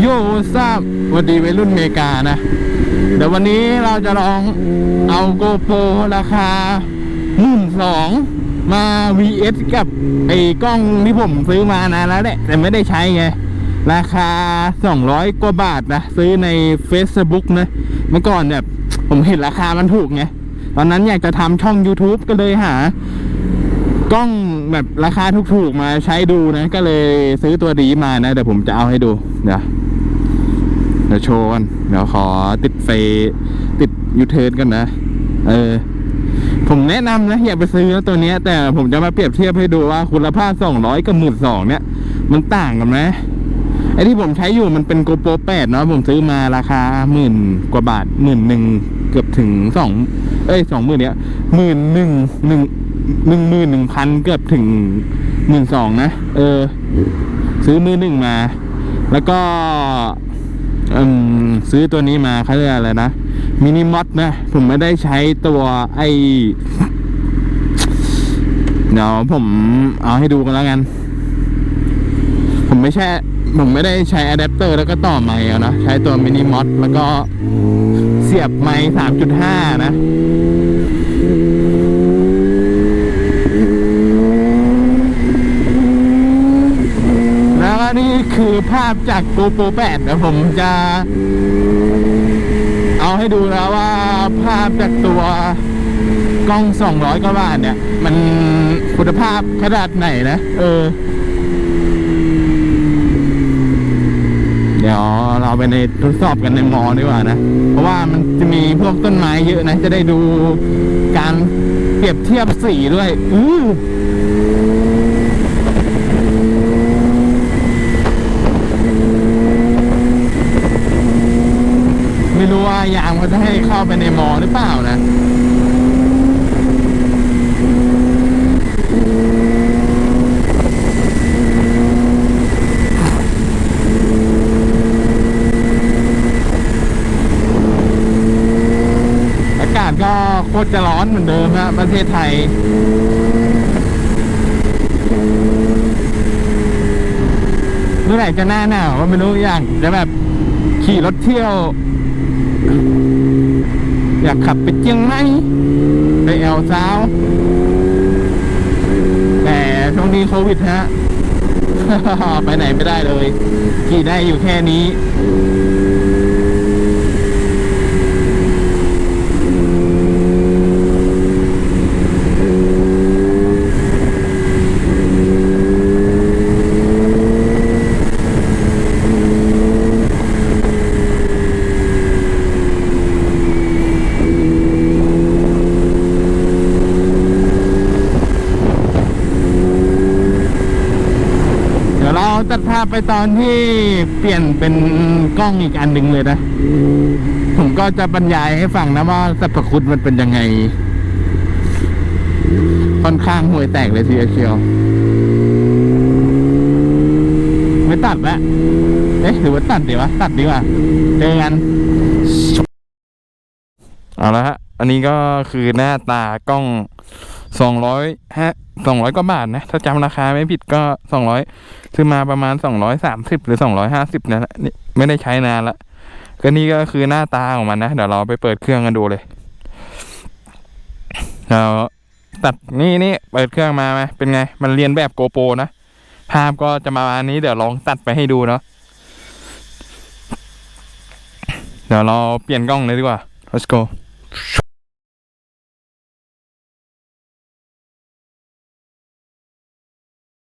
โยทราบวันดีวัยรุ่นเมกานะ เดี๋ยววันนี้เราจะลองเอาโกโปรราคาหมื่นสองมา VS กับไอ้กล้องที่ผมซื้อมานานแล้วแหละแต่ไม่ได้ใช้ไง ราคา 200 กว่าบาทนะ ซื้อใน Facebook นะ เมื่อก่อนแบบผมเห็นราคามันถูกไง ตอนนั้นอยากจะทำช่อง YouTube ก็เลยหา กล้องแบบราคาถูกๆมาใช้ดูนะ ก็เลยซื้อตัวดีมานะเดี๋ยวผมจะเอาให้ดู เดี๋ยวเดี๋ยวโชว์กันเดี๋ยวขอติดเฟติดยูเทิร์นกันนะ เออ ผมแนะนำนะอย่าไปซื้อตัวนี้แต่ผมจะมาเปรียบเทียบให้ดูว่าคุณภาพ 200 กับหมื่นสองเนี่ย มันต่างกันไหมไอ้ที่ผมใช้อยู่มันเป็นโกโปรแปดเนาะผมซื้อมาราคาหมื่นกว่าบาทหมื่นหนึ่งเกือบถึงสองเอ้ยสองหมื่นเนี้ยหมื่นหนึ่งหนึ่ง หนึ่งหมื่นหนึ่งพันเกือบถึงหมื่นสองนะ เออ ซื้อมือหนึ่งมา แล้วก็ซื้อตัวนี้มาเขาเรียกอะไรนะมินิมอดนะ ผมไม่ได้ใช้ตัวไอเดี๋ยวผมเอาให้ดูกันแล้วกัน ผมไม่ใช่ ผมไม่ได้ใช้อะแดปเตอร์แล้วก็ต่อไมค์เอานะ ใช้ตัวมินิมอดแล้วก็เสียบไมค์สามจุดห้านะ แล้วก็นี่คือภาพจาก GoPro 8นะผมจะ เอาให้ดูนะว่าภาพจากตัวกล้อง 200กว่าบาทเนี่ย มันคุณภาพขนาดไหนนะ เออ เดี๋ยวเราไปในทดสอบกันในมอดีกว่านะ เพราะว่ามันจะมีพวกต้นไม้เยอะนะ จะได้ดูการเปรียบเทียบสีด้วย อือ ไม่รู้ว่ายามเขาจะให้เข้าไปในมอห รือเปล่านะอากาศก็โคตรจะร้อนเหมือนเดิมฮะประเทศไทย เมื่อไหร่จะหน้าหนาวไม่รู้อย่ากจะแบบขี่รถเที่ยว อยากขับไปเจียงไหมไปแอลซาว แต่ช่วงนี้โควิดฮะ ไปไหนไม่ได้เลย ขี่ได้อยู่แค่นี้ ตัดภาพไปตอนที่เปลี่ยนเป็นกล้องอีกอันหนึ่งเลยนะ ผมก็จะบรรยายให้ฟังนะว่าสรรพคุณมันเป็นยังไง ค่อนข้างห่วยแตกเลยทีเดียวไม่ตัดละเอ๊ะหรือว่าตัดดีวะ ตัดดีกว่าเจอกันเอาละฮะ อันนี้ก็คือหน้าตากล้อง สองร้อยฮะสองร้อยกว่าบาทนะ ถ้าจำราคาไม่ผิดก็สองร้อยซื้อมาประมาณสองร้อยสามสิบหรือสองร้อยห้าสิบนะนี่ไม่ได้ใช้นานละก็นี่ก็คือหน้าตาของมันนะ เดี๋ยวเราไปเปิดเครื่องกันดูเลยเราตัดนี่นี่เปิดเครื่องมาไหมเป็นไง มันเรียนแบบโกโปรนะ ภาพก็จะมาอันนี้เดี๋ยวลองตัดไปให้ดูเนาะเดี๋ยวเราเปลี่ยนกล้องเลยดีกว่า let's go